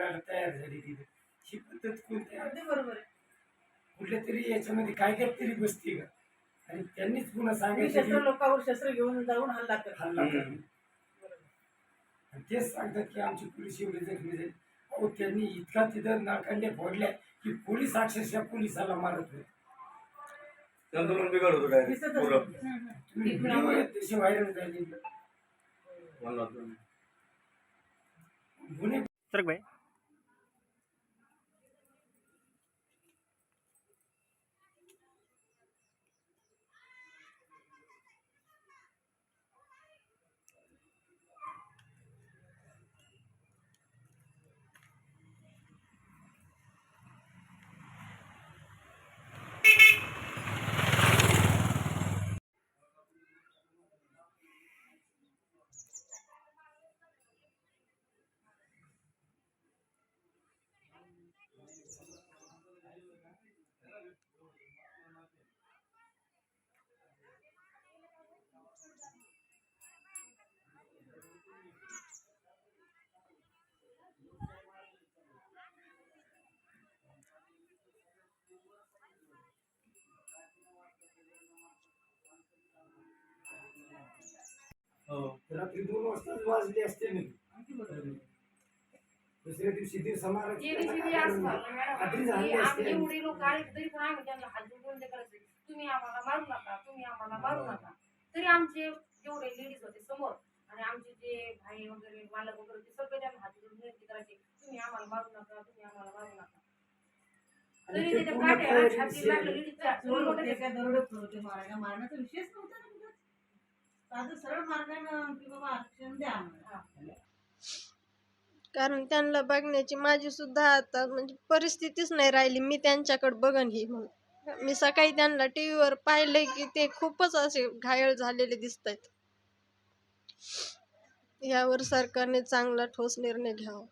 करायला तयार झाली तिथे. ही पद्धत कोणती आहे? अगदी बरोबर आहे. कुठल्या तरी याच्यामध्ये काय काय तरी बसते का? आणि त्यांनीच पुन्हा तुम्ही सांगायचं शस्त्र की लोकांवर शस्त्र घेऊन जाऊन हल्ला कर हल्ला. आणि तेच सांगतात की आमची पोलीस एवढी जखमी झाली. अहो त्यांनी इतका तिथं नाकांड्या फोडल्या की पोलीस अक्षरशः पोलिसाला मारत होते. बिघड होतं काय दिसतच पुरं नाही. हम्म, हम्म. तुम्ही व्हिडिओ आहेत तसे व्हायरल झाले म्हणलं गुन्हे सरक भाई रात्री दोन वाजताच वाजले असते मी. दुसऱ्या दिवशी असं झालं, रात्री मॅडम, झाली असते. एवढे लोक आले तरी पण आम्ही त्यांना हात जोडून ते करायचे. तुम्ही आम्हाला मारू नका तुम्ही आम्हाला मारू नका. तरी आमचे जेवढे लेडीज होते समोर आणि आमचे जे भाई वगैरे मालक वगैरे होते सगळे त्यांना हात जोडून विनंती करायचे तुम्ही आम्हाला मारू नका तुम्ही आम्हाला मारू नका. तरी ते त्याच्या काट्या छाती मारायला. मारण्याचा विषयच नव्हता. साधं सरळ की बाबा आरक्षण द्या आम्हाला. कारण त्यांना बघण्याची माझी सुद्धा आता म्हणजे परिस्थितीच नाही राहिली. मी त्यांच्याकडे बघन ही म्हणून. मी सकाळी त्यांना टी व्हीवर पाहिलंय की ते खूपच असे घायल झालेले दिसत आहेत यावर सरकारने चांगला ठोस निर्णय घ्यावा.